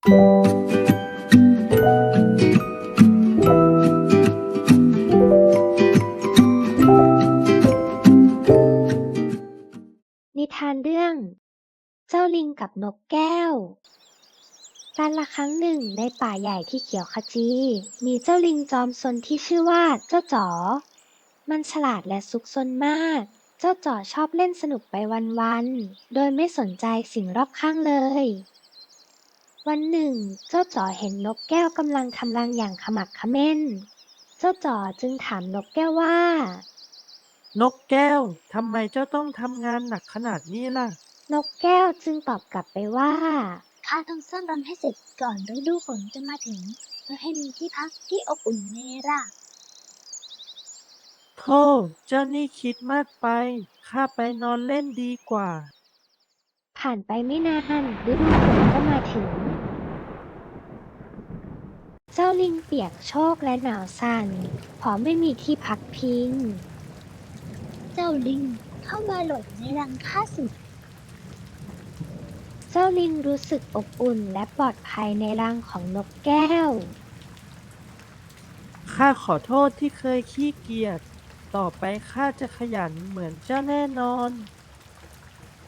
นิทานเรื่อง เจ้าลิงกับนกแก้ว การละครั้งหนึ่งในป่าใหญ่ที่เขียวขจี มีเจ้าลิงจอมซนที่ชื่อว่าเจ้าจ๋อ มันฉลาดและซุกซนมาก เจ้าจ๋อชอบเล่นสนุกไปวันๆ โดยไม่สนใจสิ่งรอบข้างเลย วันหนึ่ง เจ้าจ๋อเห็นนกแก้วกำลังทำรังอย่างขมักเขม้น เจ้าจ๋อจึงถามนกแก้วว่า นกแก้ว ทำไมเจ้าต้องทำงานหนักขนาดนี้ล่ะ นกแก้วจึงตอบกลับไปว่า ข้าต้องสร้างรังให้เสร็จก่อนฤดูฝนจะมาถึง เพื่อให้มีที่พักที่อบอุ่นไงล่ะโธ่เจ้านี่คิดมากไป ข้าไปนอนเล่นดีกว่า ผ่านไปไม่นานฤดูฝนก็มาถึง เจ้าลิงเปียกโชกและหนาวสั่นเพราะไม่มีที่พักพิง เจ้าลิงเข้ามาหลบในรังข้าสิเจ้าลิงรู้สึกอบอุ่นและปลอดภัยในรังของนกแก้ว ข้าขอโทษที่เคยขี้เกียจ ต่อไปข้าจะขยันเหมือนเจ้าแน่นอน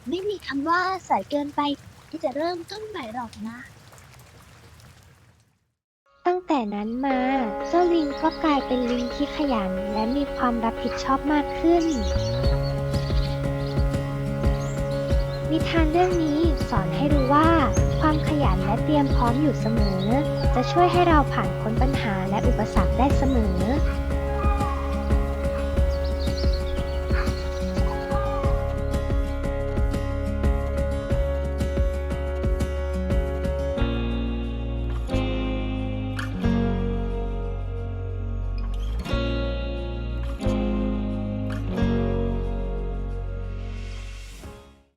ไม่มีคำว่าสายเกินไปที่จะเริ่มต้นใหม่หรอกนะตั้ง แต่นั้นมาเจ้าลิงก็กลายเป็นลิงที่ขยัน และมีความรับผิดชอบมากขึ้น นิทานเรื่องนี้สอนให้รู้ว่า ความขยันและเตรียมพร้อมอยู่เสมอ จะช่วยให้เราผ่านพ้นปัญหาและอุปสรรคได้เสมอ